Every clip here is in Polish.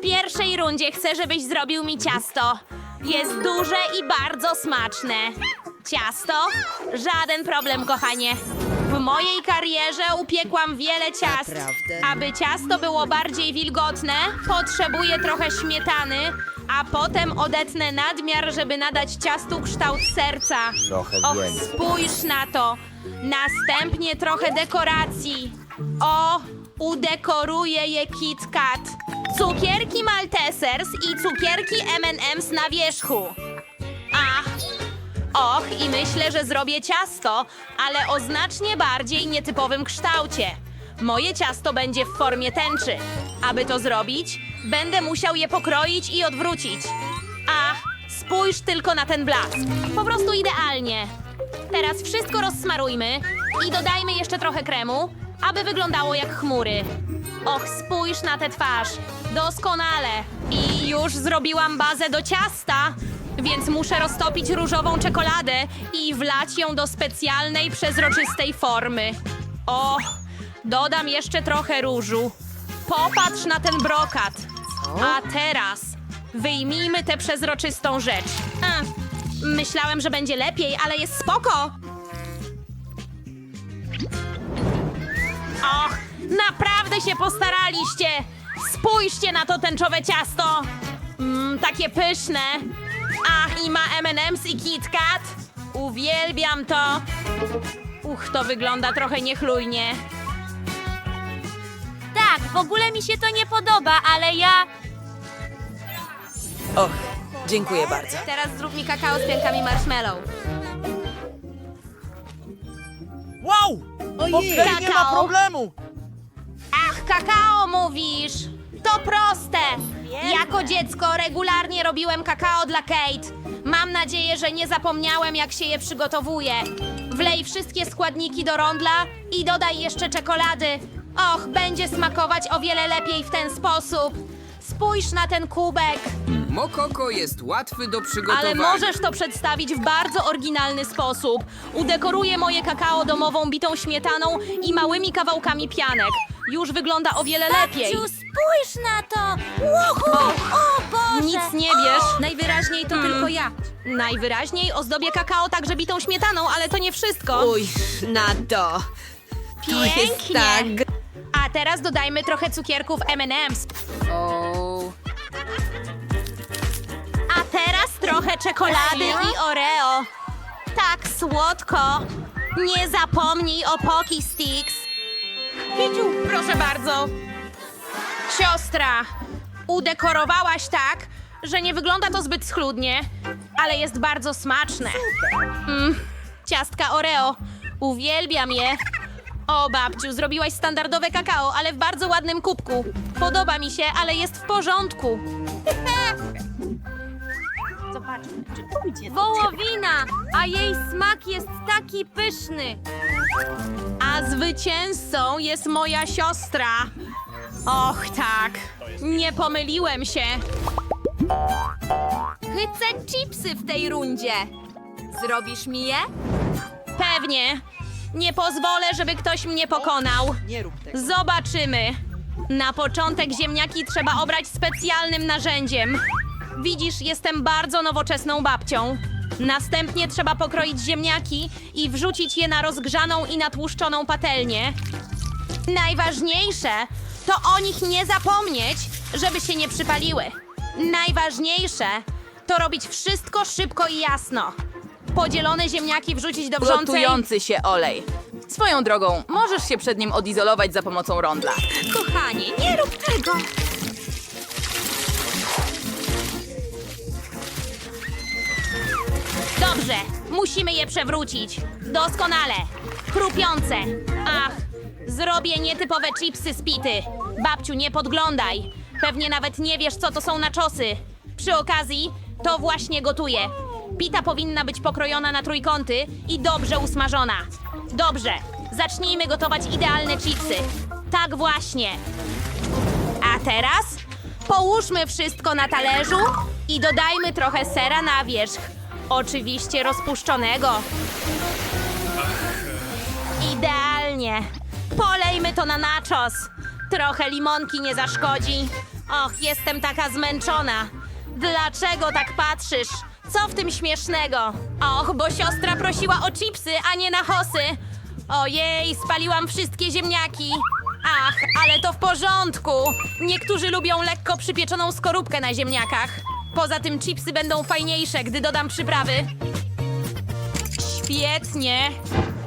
W pierwszej rundzie chcę, żebyś zrobił mi ciasto. Jest duże i bardzo smaczne. Ciasto? Żaden problem, kochanie. W mojej karierze upiekłam wiele ciast. Naprawdę? Aby ciasto było bardziej wilgotne, potrzebuję trochę śmietany, a potem odetnę nadmiar, żeby nadać ciastu kształt serca. Trochę Och, więcej. spójrz na to. Następnie trochę dekoracji. O, udekoruję je KitKat. Cukierki Maltesers i cukierki M&M's na wierzchu. Ach, och, i myślę, że zrobię ciasto, ale o znacznie bardziej nietypowym kształcie. Moje ciasto będzie w formie tęczy. Aby to zrobić, będę musiał je pokroić i odwrócić. Ach, spójrz tylko na ten blask. Po prostu idealnie. Teraz wszystko rozsmarujmy i dodajmy jeszcze trochę kremu, aby wyglądało jak chmury. Och, spójrz na tę twarz. Doskonale. I już zrobiłam bazę do ciasta, więc muszę roztopić różową czekoladę i wlać ją do specjalnej, przezroczystej formy. O, dodam jeszcze trochę różu. Popatrz na ten brokat. A teraz wyjmijmy tę przezroczystą rzecz. Myślałem, że będzie lepiej, ale jest spoko. Och, naprawdę się postaraliście! Spójrzcie na to tęczowe ciasto! Mmm, takie pyszne! Ach, i ma M&M's i KitKat! Uwielbiam to! Uch, to wygląda trochę niechlujnie. Tak, w ogóle mi się to nie podoba, ale ja... Och, dziękuję bardzo. Teraz zrób mi kakao z piankami marshmallow. Wow! Ojej. Okej, nie ma Kakao. problemu! Kakao mówisz! To proste! Jako dziecko regularnie robiłem kakao dla Kate. Mam nadzieję, że nie zapomniałem, jak się je przygotowuje. Wlej wszystkie składniki do rondla i dodaj jeszcze czekolady. Och, będzie smakować o wiele lepiej w ten sposób. Spójrz na ten kubek. Mokoko jest łatwy do przygotowania. Ale możesz to przedstawić w bardzo oryginalny sposób. Udekoruję moje kakao domową bitą śmietaną i małymi kawałkami pianek. Już wygląda o wiele lepiej. Babciu, spójrz na to! Łohu! O Boże! Nic nie wiesz. Najwyraźniej to tylko ja. Najwyraźniej ozdobię kakao także bitą śmietaną, ale to nie wszystko. Uj, na to. To jest Pięknie. tak... A teraz dodajmy trochę cukierków M&M's. O, teraz trochę czekolady i Oreo. Tak słodko. Nie zapomnij o Poki Sticks. Wiciu, proszę bardzo. Siostra, udekorowałaś tak, że nie wygląda to zbyt schludnie, ale jest bardzo smaczne. Mm, ciastka Oreo. Uwielbiam je. O, babciu, zrobiłaś standardowe kakao, ale w bardzo ładnym kubku. Podoba mi się, ale jest w porządku. Wołowina! A jej smak jest taki pyszny! A zwycięzcą jest moja siostra. Och, tak. Nie pomyliłem się. Chcę chipsy w tej rundzie! Zrobisz mi je? Pewnie. Nie pozwolę, żeby ktoś mnie pokonał. Nie rób tego. Zobaczymy. Na początek ziemniaki trzeba obrać specjalnym narzędziem. Widzisz, jestem bardzo nowoczesną babcią. Następnie trzeba pokroić ziemniaki i wrzucić je na rozgrzaną i natłuszczoną patelnię. Najważniejsze to o nich nie zapomnieć, żeby się nie przypaliły. Najważniejsze to robić wszystko szybko i jasno. Podzielone ziemniaki wrzucić do wrzącej... Gotujący się olej. Swoją drogą, możesz się przed nim odizolować za pomocą rondla. Kochanie, nie rób tego! Dobrze, musimy je przewrócić. Doskonale. Chrupiące. Ach, zrobię nietypowe chipsy z pity. Babciu, nie podglądaj. Pewnie nawet nie wiesz, co to są naczosy. Przy okazji, to właśnie gotuję. Pita powinna być pokrojona na trójkąty i dobrze usmażona. Dobrze, zacznijmy gotować idealne chipsy. Tak właśnie. A teraz połóżmy wszystko na talerzu i dodajmy trochę sera na wierzch. Oczywiście rozpuszczonego. Idealnie. Polejmy to na nachos. Trochę limonki nie zaszkodzi. Och, jestem taka zmęczona. Dlaczego tak patrzysz? Co w tym śmiesznego? Och, bo siostra prosiła o chipsy, a nie nachosy. Ojej, spaliłam wszystkie ziemniaki. Ach, ale to w porządku. Niektórzy lubią lekko przypieczoną skorupkę na ziemniakach. Poza tym chipsy będą fajniejsze, gdy dodam przyprawy. Świetnie.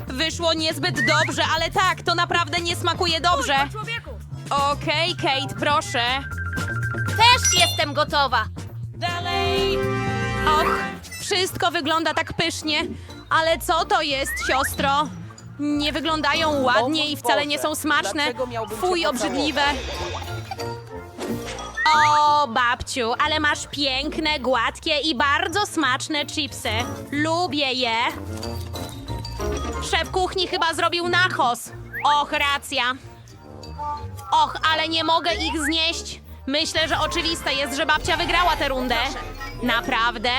Wyszło niezbyt dobrze, ale tak, to naprawdę nie smakuje dobrze. Okej, Kate, proszę. Też jestem gotowa. Dalej! Och, wszystko wygląda tak pysznie, ale co to jest, siostro? Nie wyglądają ładnie i wcale nie są smaczne. Fuj, pocałować? obrzydliwe. O, babciu, ale masz piękne, gładkie i bardzo smaczne chipsy. Lubię je. Szef kuchni chyba zrobił nachos. Och, racja. Och, ale nie mogę ich znieść. Myślę, że oczywiste jest, że babcia wygrała tę rundę. Naprawdę?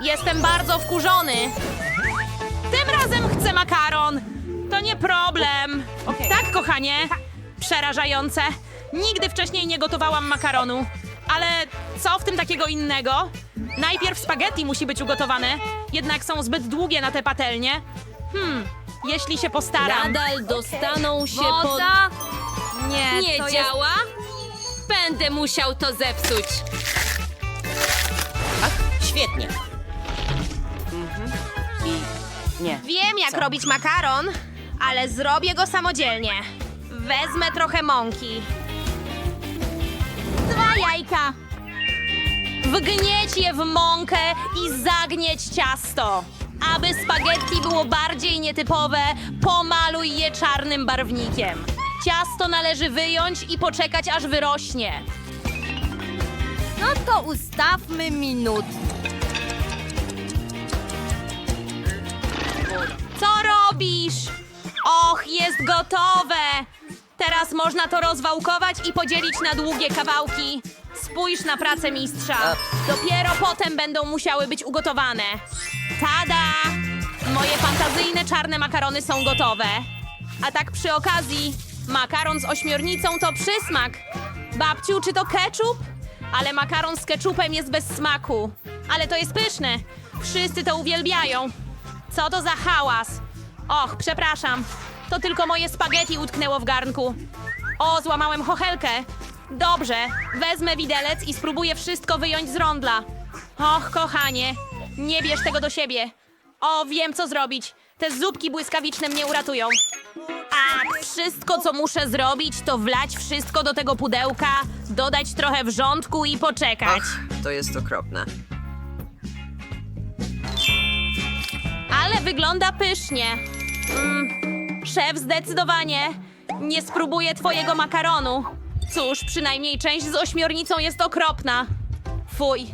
Jestem bardzo wkurzony. Tym razem chcę makaron. To nie problem. Tak, kochanie. Przerażające. Nigdy wcześniej nie gotowałam makaronu. Ale co w tym takiego innego? Najpierw spaghetti musi być ugotowane, jednak są zbyt długie na te patelnie. Hmm, jeśli się postaram. Nadal dostaną się pod... Woda? Nie, Nie to działa? Będę musiał to zepsuć. Ach, świetnie. Wiem, jak robić makaron, ale zrobię go samodzielnie. Wezmę trochę mąki. Jajka. Wgnieć je w mąkę i zagnieć ciasto. Aby spaghetti było bardziej nietypowe, pomaluj je czarnym barwnikiem. Ciasto należy wyjąć i poczekać, aż wyrośnie. No to ustawmy minut. Co robisz? Och, jest gotowe! Teraz można to rozwałkować i podzielić na długie kawałki. Spójrz na pracę mistrza. Dopiero potem będą musiały być ugotowane. Tada! Moje fantazyjne czarne makarony są gotowe. A tak przy okazji, makaron z ośmiornicą to przysmak. Babciu, czy to ketchup? Ale makaron z ketchupem jest bez smaku. Ale to jest pyszne. Wszyscy to uwielbiają. Co to za hałas? Och, przepraszam. To tylko moje spaghetti utknęło w garnku. O, złamałem chochelkę. Dobrze, wezmę widelec i spróbuję wszystko wyjąć z rondla. Och, kochanie, nie bierz tego do siebie. O, wiem co zrobić. Te zupki błyskawiczne mnie uratują. A wszystko, co muszę zrobić, to wlać wszystko do tego pudełka, dodać trochę wrzątku i poczekać. to jest okropne. Ale wygląda pysznie. Mm, szef, zdecydowanie nie spróbuję twojego makaronu. Cóż, przynajmniej część z ośmiornicą jest okropna. Fuj,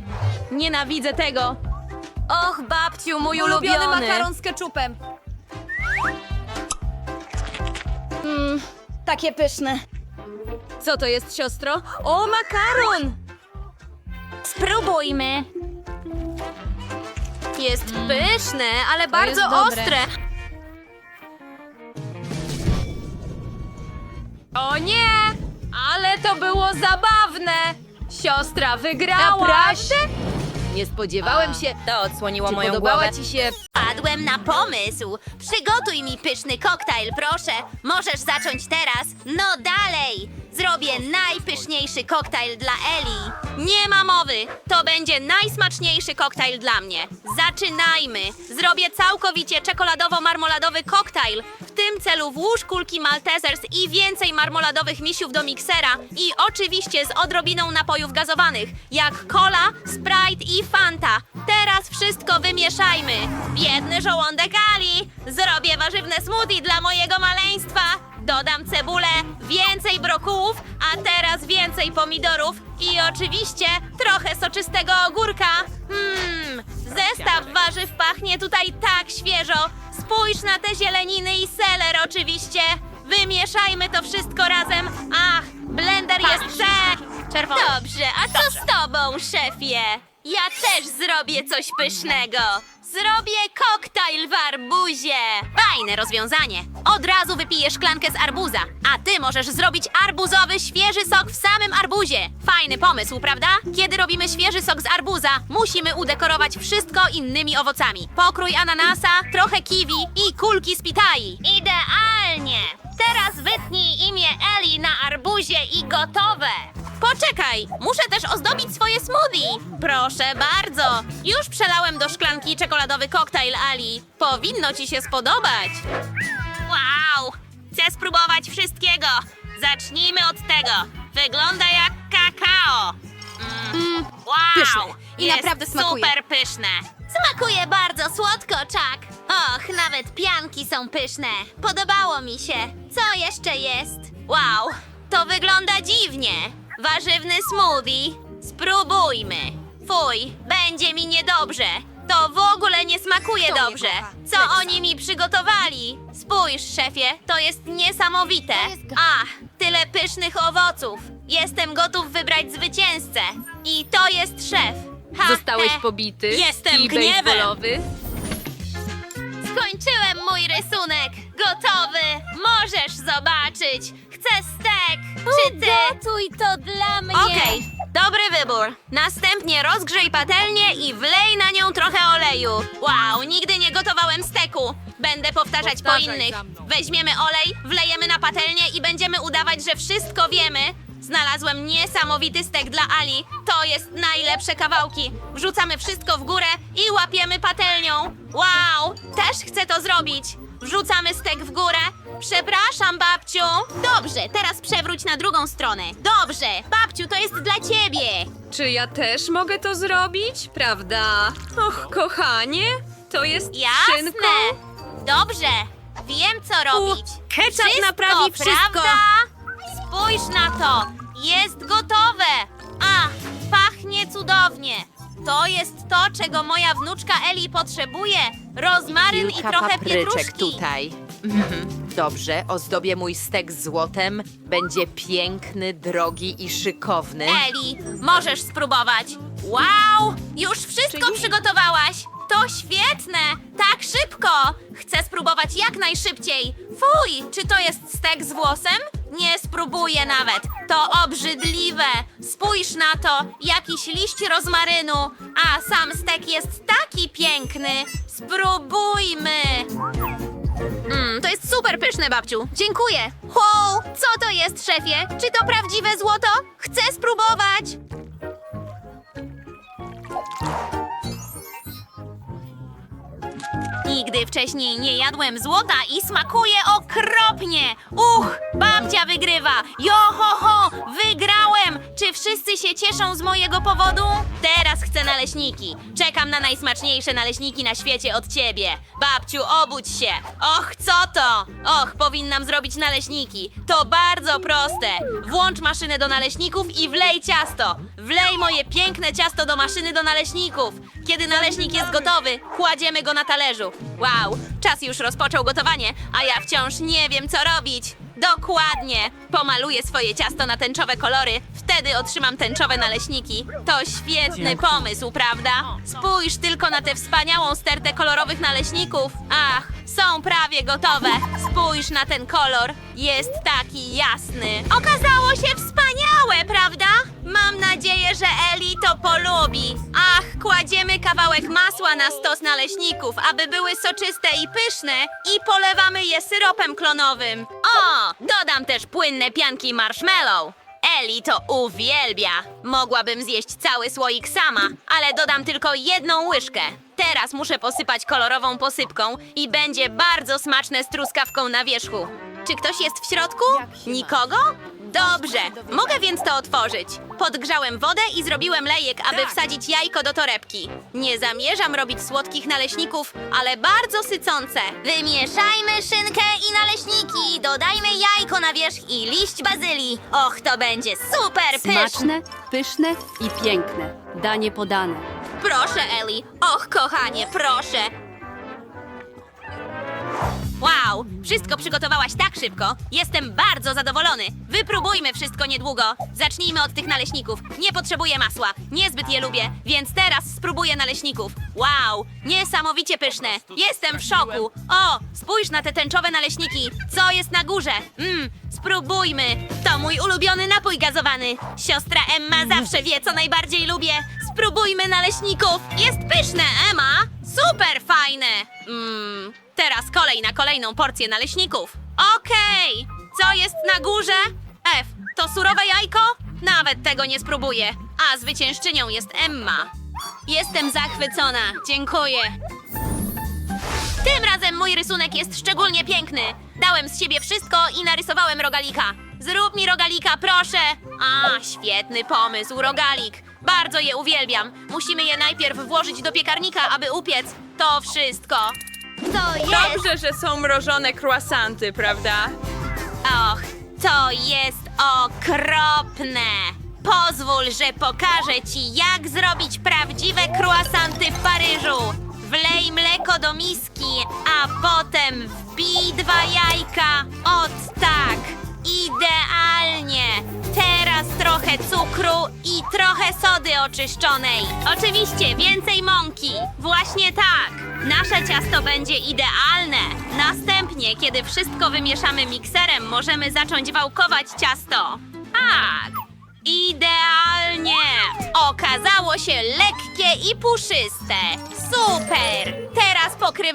nienawidzę tego. Och, babciu, mój Ulubiony ulubiony, makaron z keczupem. Takie pyszne. Co to jest, siostro? O, makaron! Spróbujmy. Jest pyszne, ale bardzo jest ostre. O nie! Ale to było zabawne! Siostra wygrała! Naprawdę? Nie spodziewałem się. To odsłoniło Czy moją podobała głowę. ci się Padłem na pomysł. Przygotuj mi pyszny koktajl, proszę. Możesz zacząć teraz. No dalej. Zrobię najpyszniejszy koktajl dla Eli. Nie ma mowy. To będzie najsmaczniejszy koktajl dla mnie. Zaczynajmy. Zrobię całkowicie czekoladowo-marmoladowy koktajl. W tym celu włóż kulki Maltesers i więcej marmoladowych misiów do miksera i oczywiście z odrobiną napojów gazowanych, jak cola, Sprite i Fanta. Teraz wszystko wymieszajmy. Biedny żołądek Ali. Zrobię warzywne smoothie dla mojego maleństwa. Dodam cebulę, więcej brokułów, a teraz więcej pomidorów i oczywiście trochę soczystego ogórka. Mmm, zestaw warzyw pachnie tutaj tak świeżo. Spójrz na te zieleniny i seler oczywiście. Wymieszajmy to wszystko razem. Ach, blender jest prze... Czerwony. Dobrze, a co z tobą, szefie? Ja też zrobię coś pysznego. Zrobię koktajl w arbuzie! Fajne rozwiązanie. Od razu wypiję szklankę z arbuza. A ty możesz zrobić arbuzowy, świeży sok w samym arbuzie. Fajny pomysł, prawda? Kiedy robimy świeży sok z arbuza, musimy udekorować wszystko innymi owocami. Pokrój ananasa, trochę kiwi i kulki z pitai. Idealnie! Teraz wytnij imię Eli na arbuzie i gotowe! Poczekaj, muszę też ozdobić swoje smoothie. Proszę bardzo. Już przelałem do szklanki czekoladowy koktajl Ali. Powinno ci się spodobać. Wow! Chcę spróbować wszystkiego. Zacznijmy od tego. Wygląda jak kakao. Mm. Wow! Pyszne. I Jest naprawdę smakuje. super pyszne. Smakuje bardzo słodko, Chuck. Och, nawet pianki są pyszne. Podobało mi się. Co jeszcze jest? Wow, to wygląda dziwnie. Warzywny smoothie. Spróbujmy. Fuj, będzie mi niedobrze. To w ogóle nie smakuje Kto mnie dobrze. kocha? Co oni mi przygotowali? Spójrz, szefie, to jest niesamowite. To jest go- Ach, tyle pysznych owoców. Jestem gotów wybrać zwycięzcę. I to jest szef. Ha, Zostałeś he. pobity. Jestem i gniewem. baseballowy. Skończyłem mój rysunek. Gotowy. Możesz zobaczyć. Chcę stek. Czy ty? Gotuj to dla mnie! Okej, dobry wybór. Następnie rozgrzej patelnię i wlej na nią trochę oleju. Wow, nigdy nie gotowałem steku. Będę powtarzać po Powtarzaj innych. za mną. Weźmiemy olej, wlejemy na patelnię i będziemy udawać, że wszystko wiemy. Znalazłem niesamowity stek dla Ali. To jest najlepsze kawałki. Wrzucamy wszystko w górę i łapiemy patelnią. Wow, też chcę to zrobić. Wrzucamy stek w górę. Przepraszam, babciu. Dobrze, teraz przewróć na drugą stronę. Dobrze, babciu, to jest dla ciebie. Czy ja też mogę to zrobić? Prawda? Och, kochanie, to jest szynką. Jasne. Dobrze, wiem co robić. ketchup wszystko, naprawi wszystko. Prawda? Spójrz na to. Jest gotowe. A, pachnie cudownie. To jest to, czego moja wnuczka Eli potrzebuje. Rozmaryn i Kilka trochę papryczek pietruszki. tutaj. Mhm. Dobrze, ozdobię mój stek złotem. Będzie piękny, drogi i szykowny. Eli, możesz spróbować. Wow, już wszystko przygotowałaś. To świetne, tak szybko. Chcę spróbować jak najszybciej. Fuj, czy to jest stek z włosem? Nie spróbuję nawet. To obrzydliwe. Spójrz na to, jakiś liść rozmarynu, a sam stek jest taki piękny. Spróbujmy. Mm, to jest super pyszne, babciu. Dziękuję. Wow, co to jest, szefie? Czy to prawdziwe złoto? Chcę spróbować. Nigdy wcześniej nie jadłem złota i smakuje okropnie. Uch, babcia wygrywa. Jo, ho, ho, wygrałem. Czy wszyscy się cieszą z mojego powodu? Teraz chcę naleśniki. Czekam na najsmaczniejsze naleśniki na świecie od ciebie. Babciu, obudź się. Och, co to? Och, powinnam zrobić naleśniki. To bardzo proste. Włącz maszynę do naleśników i wlej ciasto. Wlej moje piękne ciasto do maszyny do naleśników. Kiedy naleśnik jest gotowy, kładziemy go na talerzu. Wow, czas już rozpoczął gotowanie, a ja wciąż nie wiem, co robić. Dokładnie. Pomaluję swoje ciasto na tęczowe kolory, wtedy otrzymam tęczowe naleśniki. To świetny pomysł, prawda? Spójrz tylko na tę wspaniałą stertę kolorowych naleśników. Ach, są prawie gotowe. Spójrz na ten kolor. Jest taki jasny. Okazało się wspaniałe, prawda? Mam nadzieję, że Eli to polubi. Ach, kładziemy kawałek masła na stos naleśników, aby były soczyste i pyszne i polewamy je syropem klonowym. O, dodam też płynne pianki marshmallow. Eli to uwielbia. Mogłabym zjeść cały słoik sama, ale dodam tylko jedną łyżkę. Teraz muszę posypać kolorową posypką i będzie bardzo smaczne z truskawką na wierzchu. Czy ktoś jest w środku? Nikogo? Dobrze, mogę więc to otworzyć. Podgrzałem wodę i zrobiłem lejek, aby wsadzić jajko do torebki. Nie zamierzam robić słodkich naleśników, ale bardzo sycące. Wymieszajmy szynkę i naleśniki, dodajmy jajko na wierzch i liść bazylii. Och, to będzie super pyszne. Smaczne, pyszne i piękne. Danie podane. Proszę, Eli. Och, kochanie, proszę. Wow, wszystko przygotowałaś tak szybko. Jestem bardzo zadowolony. Wypróbujmy wszystko niedługo. Zacznijmy od tych naleśników. Nie potrzebuję masła, niezbyt je lubię, więc teraz spróbuję naleśników. Wow, niesamowicie pyszne. Jestem w szoku. O, spójrz na te tęczowe naleśniki. Co jest na górze? Mmm, spróbujmy. To mój ulubiony napój gazowany. Siostra Emma zawsze wie, co najbardziej lubię. Spróbujmy naleśników. Jest pyszne, Emma. Super fajne. Mmm, teraz kolej na kolejną porcję naleśników. Okej, co jest na górze? F, to surowe jajko? Nawet tego nie spróbuję. A zwyciężczynią jest Emma. Jestem zachwycona. Dziękuję. Tym razem mój rysunek jest szczególnie piękny. Dałem z siebie wszystko i narysowałem rogalika. Zrób mi rogalika, proszę. A, świetny pomysł, rogalik. Bardzo je uwielbiam. Musimy je najpierw włożyć do piekarnika, aby upiec. To wszystko. To jest... Dobrze, że są mrożone croissanty, prawda? Och, to jest okropne. Pozwól, że pokażę ci, jak zrobić prawdziwe croissanty w Paryżu. Wlej mleko do miski, a potem wbij dwa jajka. Ot tak. Idealnie. Teraz trochę cukru i trochę sody oczyszczonej. Oczywiście więcej mąki. Właśnie tak. Nasze ciasto będzie idealne. Następnie, kiedy wszystko wymieszamy mikserem, możemy zacząć wałkować ciasto. Tak. Idealnie! Okazało się lekkie i puszyste. Super!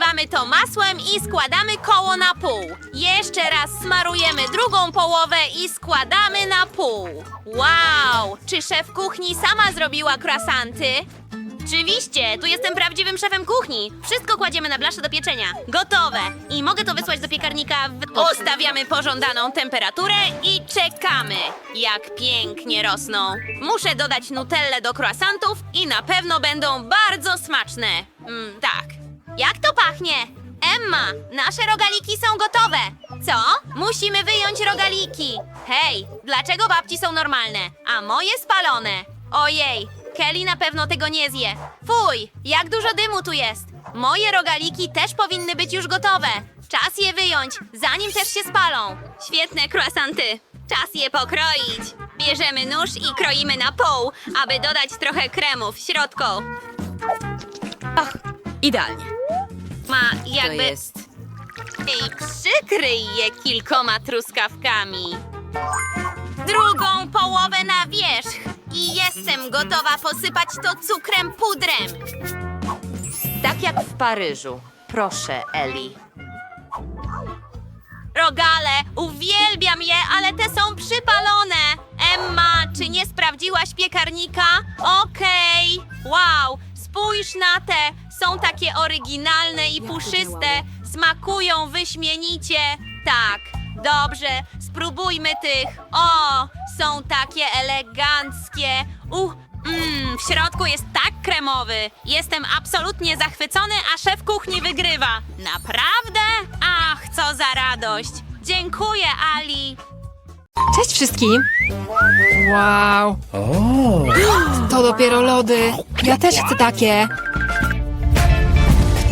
Pokrywamy to masłem i składamy koło na pół. Jeszcze raz smarujemy drugą połowę i składamy na pół. Wow! Czy szef kuchni sama zrobiła croissanty? Oczywiście, tu jestem prawdziwym szefem kuchni. Wszystko kładziemy na blaszę do pieczenia. Gotowe. I mogę to wysłać do piekarnika w... Ustawiamy pożądaną temperaturę i czekamy. Jak pięknie rosną. Muszę dodać nutellę do croissantów i na pewno będą bardzo smaczne. Mm, tak. Jak to pachnie? Emma, nasze rogaliki są gotowe. Co? Musimy wyjąć rogaliki. Hej, dlaczego babci są normalne, a moje spalone? Ojej, Kelly na pewno tego nie zje. Fuj, jak dużo dymu tu jest. Moje rogaliki też powinny być już gotowe. Czas je wyjąć, zanim też się spalą. Świetne croissanty. Czas je pokroić. Bierzemy nóż i kroimy na pół, aby dodać trochę kremu w środku. Idealnie. Ma To jakby... jest... I przykryj je kilkoma truskawkami. Drugą połowę na wierzch. I jestem gotowa posypać to cukrem pudrem. Tak jak w Paryżu. Proszę, Eli. Rogale, uwielbiam je, ale te są przypalone. Emma, czy nie sprawdziłaś piekarnika? Okej. Wow, spójrz na te. Są takie oryginalne i puszyste. Smakują wyśmienicie. Tak, dobrze, spróbujmy tych. O, są takie eleganckie. Uh, mm, w środku jest tak kremowy. Jestem absolutnie zachwycony, a szef kuchni wygrywa. Naprawdę? Ach, co za radość. Dziękuję, Ali. Cześć wszystkim! Wow! To dopiero lody! Ja też chcę takie!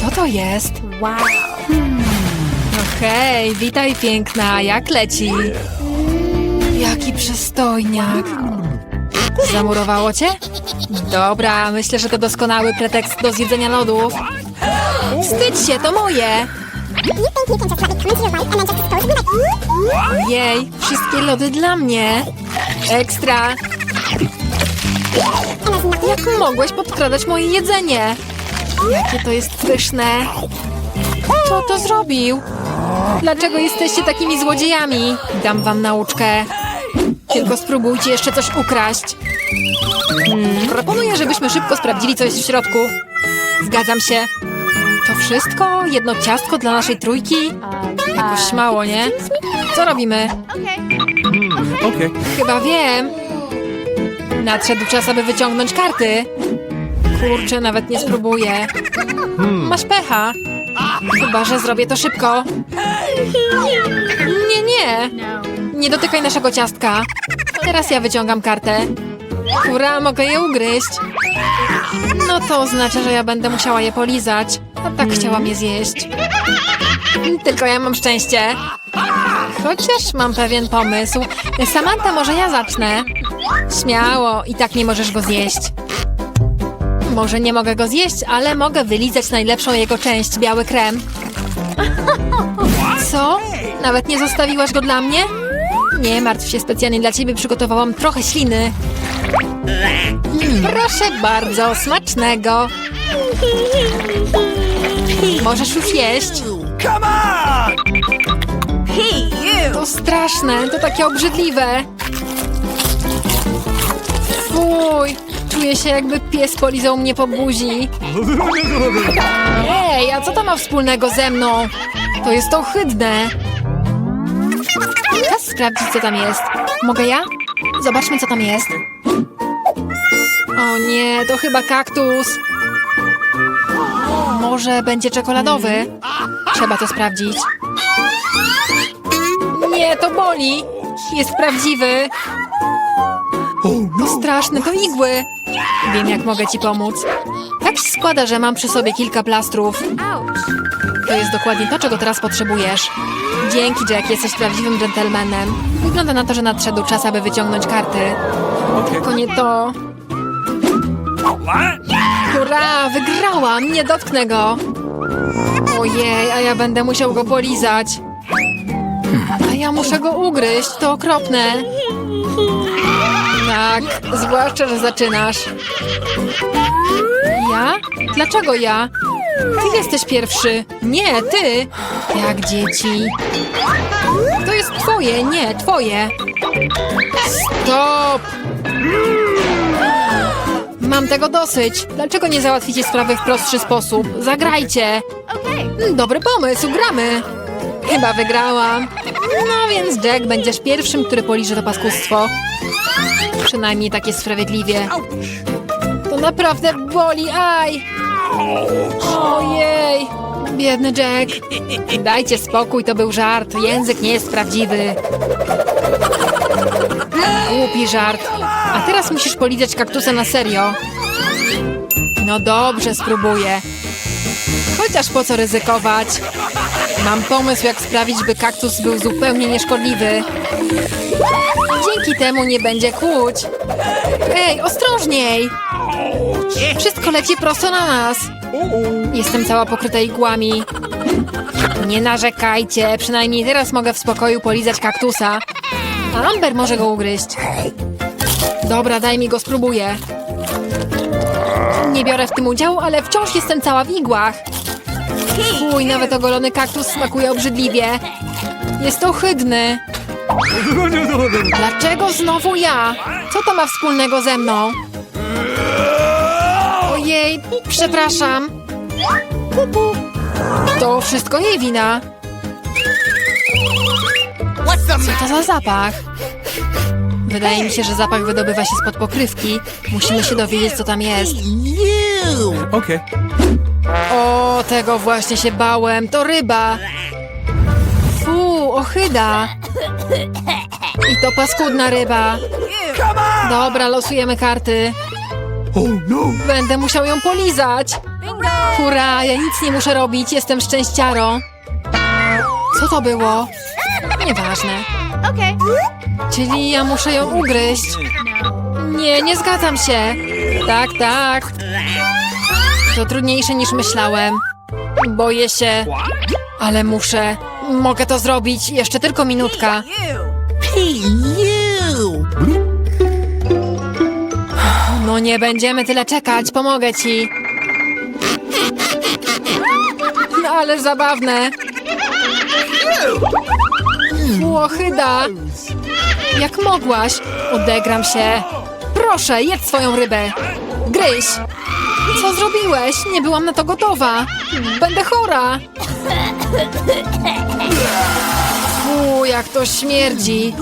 Kto to jest? Wow! Okej, witaj piękna, jak leci? Jaki przystojniak! Zamurowało cię? Dobra, myślę, że to doskonały pretekst do zjedzenia lodów. Wstydź się, to moje! Jej, wszystkie lody dla mnie. Ekstra. Jak mogłeś podkradać moje jedzenie? Jakie to jest pyszne. Kto to zrobił? Dlaczego jesteście takimi złodziejami? Dam wam nauczkę. Tylko spróbujcie jeszcze coś ukraść. Hmm, proponuję, żebyśmy szybko sprawdzili, co jest w środku. Zgadzam się. To wszystko? Jedno ciastko dla naszej trójki? Jakoś mało, nie? Co robimy? Okej. Chyba wiem. Nadszedł czas, aby wyciągnąć karty. Kurczę, nawet nie spróbuję. Masz pecha. Chyba, że zrobię to szybko. Nie, nie. Nie dotykaj naszego ciastka. Teraz ja wyciągam kartę. Hurra, mogę je ugryźć. No to oznacza, że ja będę musiała je polizać. A tak chciałam je zjeść. Tylko ja mam szczęście. Chociaż mam pewien pomysł. Samantha, może ja zacznę? Śmiało, i tak nie możesz go zjeść. Może nie mogę go zjeść, ale mogę wylizać najlepszą jego część, biały krem. Co? Nawet nie zostawiłaś go dla mnie? Nie martw się, specjalnie dla ciebie przygotowałam trochę śliny. Mm, proszę bardzo, smacznego. Możesz już jeść. To straszne, to takie obrzydliwe. Fuj, czuję się jakby pies polizał mnie po buzi. Ej, a co to ma wspólnego ze mną? To jest ohydne. Czas sprawdzić, co tam jest. Mogę ja? Zobaczmy, co tam jest. O nie, to chyba kaktus. Może będzie czekoladowy? Trzeba to sprawdzić. Nie, to boli. Jest prawdziwy. To straszne, to igły. Wiem, jak mogę ci pomóc. Tak się składa, że mam przy sobie kilka plastrów. To jest dokładnie to, czego teraz potrzebujesz. Dzięki, Jack, jesteś prawdziwym dżentelmenem. Wygląda na to, że nadszedł czas, aby wyciągnąć karty. Tylko nie to. Hurra, wygrałam! Nie dotknę go! Ojej, a ja będę musiał go polizać. A ja muszę go ugryźć, to okropne. Tak, zwłaszcza, że zaczynasz. Ja? Dlaczego ja? Ty jesteś pierwszy. Nie, ty. Jak dzieci. To jest twoje, nie, twoje. Stop! Mam tego dosyć. Dlaczego nie załatwicie sprawy w prostszy sposób? Zagrajcie. Dobry pomysł, gramy. Chyba wygrałam. No więc Jack, będziesz pierwszym, który poliże to paskustwo. Przynajmniej tak jest sprawiedliwie. To naprawdę boli, aj! Ojej! Biedny Jack. Dajcie spokój, to był żart. Język nie jest prawdziwy. Głupi żart. A teraz musisz polizać kaktusa na serio. No dobrze, spróbuję. Chociaż po co ryzykować? Mam pomysł, jak sprawić, by kaktus był zupełnie nieszkodliwy. Dzięki temu nie będzie kłuć. Ej, ostrożniej! Wszystko leci prosto na nas. Jestem cała pokryta igłami. Nie narzekajcie, przynajmniej teraz mogę w spokoju polizać kaktusa. A Amber może go ugryźć. Dobra, daj mi go, spróbuję. Nie biorę w tym udziału, ale wciąż jestem cała w igłach. Fuj, nawet ogolony kaktus smakuje obrzydliwie. Jest ohydny. Dlaczego znowu ja? Co to ma wspólnego ze mną? Ojej, przepraszam. To wszystko jej wina. Co to za zapach? Wydaje mi się, że zapach wydobywa się spod pokrywki. Musimy się dowiedzieć, co tam jest. Okay. O, tego właśnie się bałem. To ryba. Fu, ochyda. I to paskudna ryba. Dobra, losujemy karty. Będę musiał ją polizać. Hurra, ja nic nie muszę robić, jestem szczęściarą. Co to było? Nieważne. Czyli ja muszę ją ugryźć. Nie, nie zgadzam się. Tak, tak. To trudniejsze niż myślałem. Boję się. Ale muszę. Mogę to zrobić. Jeszcze tylko minutka. No nie będziemy tyle czekać. Pomogę ci. No ale zabawne. Łohyda. Jak mogłaś? Odegram się. Proszę, jedz swoją rybę. Gryź. Co zrobiłeś? Nie byłam na to gotowa. Będę chora. Fu, jak to śmierdzi.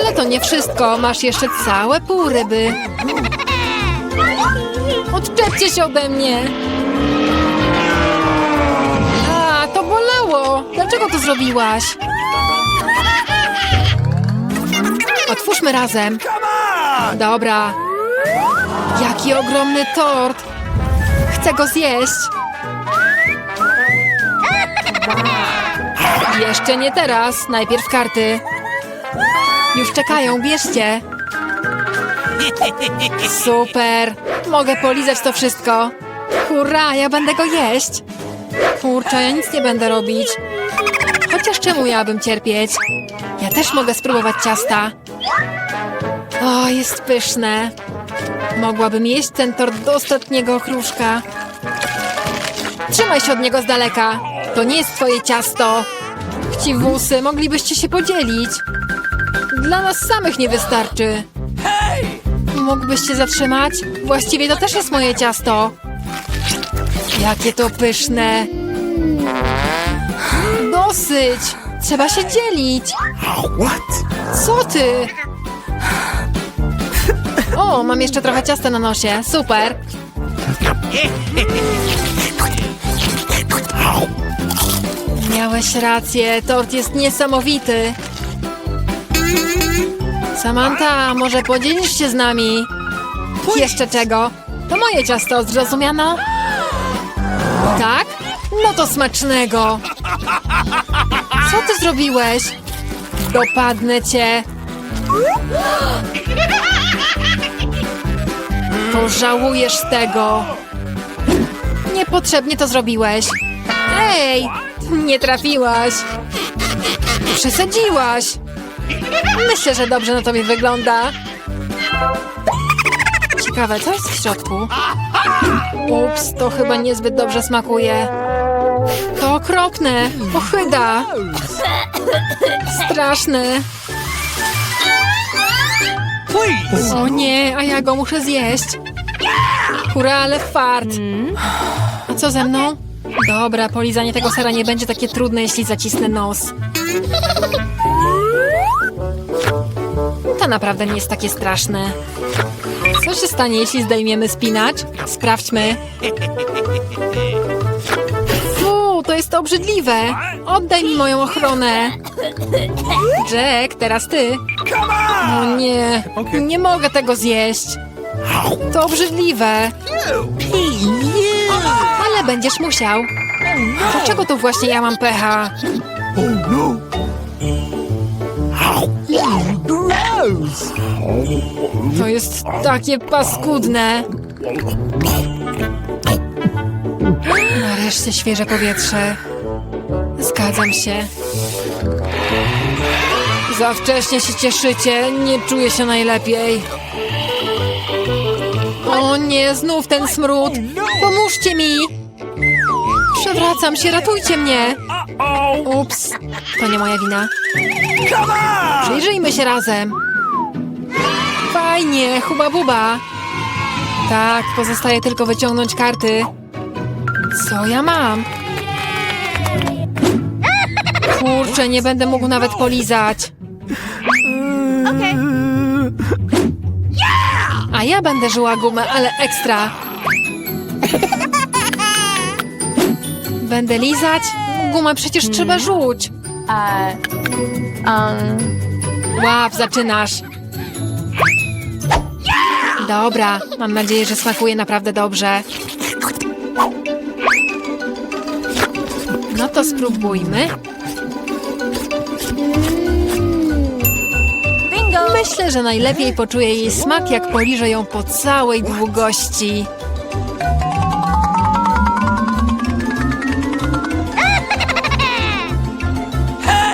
Ale to nie wszystko. Masz jeszcze całe pół ryby. Odczepcie się ode mnie. A, to bolało. Dlaczego to zrobiłaś? Otwórzmy razem. Dobra. Jaki ogromny tort. Chcę go zjeść. Jeszcze nie teraz. Najpierw karty. Już czekają, bierzcie. Super. Mogę polizać to wszystko. Hurra, ja będę go jeść. Kurczę, ja nic nie będę robić. Chociaż czemu miałabym cierpieć? Ja też mogę spróbować ciasta. O, jest pyszne. Mogłabym jeść ten tort do ostatniego okruszka. Trzymaj się od niego z daleka. To nie jest twoje ciasto. Chciwusy, moglibyście się podzielić. Dla nas samych nie wystarczy. Mógłbyś się zatrzymać? Właściwie to też jest moje ciasto. Jakie to pyszne. Dosyć. Trzeba się dzielić. Co ty? O, mam jeszcze trochę ciasta na nosie. Super. Miałeś rację, tort jest niesamowity. Samantha, może podzielisz się z nami? Jeszcze czego? To moje ciasto, zrozumiano? Tak? No to smacznego. Co ty zrobiłeś? Dopadnę cię. Pożałujesz tego. Niepotrzebnie to zrobiłeś. Ej, nie trafiłaś. Przesadziłaś. Myślę, że dobrze na tobie wygląda. Ciekawe, co jest w środku? Ups, to chyba niezbyt dobrze smakuje. To okropne, ochyda. Straszne. O nie, a ja go muszę zjeść. Hurra, ale fart. A co ze mną? Dobra, polizanie tego sera nie będzie takie trudne, jeśli zacisnę nos. To naprawdę nie jest takie straszne. Co się stanie, jeśli zdejmiemy spinacz? Sprawdźmy. Fu, to jest obrzydliwe. Oddaj mi moją ochronę. Jack, teraz ty. O nie, nie mogę tego zjeść. To obrzydliwe. Ale będziesz musiał. Dlaczego to właśnie ja mam pecha? To jest takie paskudne. Nareszcie świeże powietrze. Zgadzam się. Za wcześnie się cieszycie, nie czuję się najlepiej. Nie, znów ten smród. Pomóżcie mi! Przewracam się, ratujcie mnie! Ups, to nie moja wina. Przyjrzyjmy się razem. Fajnie, huba buba. Tak, pozostaje tylko wyciągnąć karty. Co ja mam? Kurczę, nie będę mógł nawet polizać. A ja będę żyła gumę, ale ekstra. Będę lizać? Gumę przecież trzeba rzuć. Łap, zaczynasz. Dobra, mam nadzieję, że smakuje naprawdę dobrze. No to spróbujmy. Myślę, że najlepiej poczuję jej smak, jak poliżę ją po całej długości.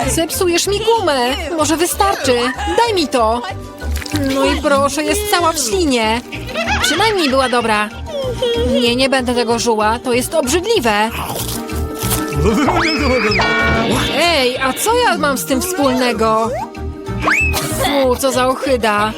Zepsujesz mi gumę. Może wystarczy. Daj mi to. No i proszę, jest cała w ślinie. Przynajmniej była dobra. Nie, nie będę tego żuła. To jest obrzydliwe. Ej, a co ja mam z tym wspólnego? Fu, co za ochyda.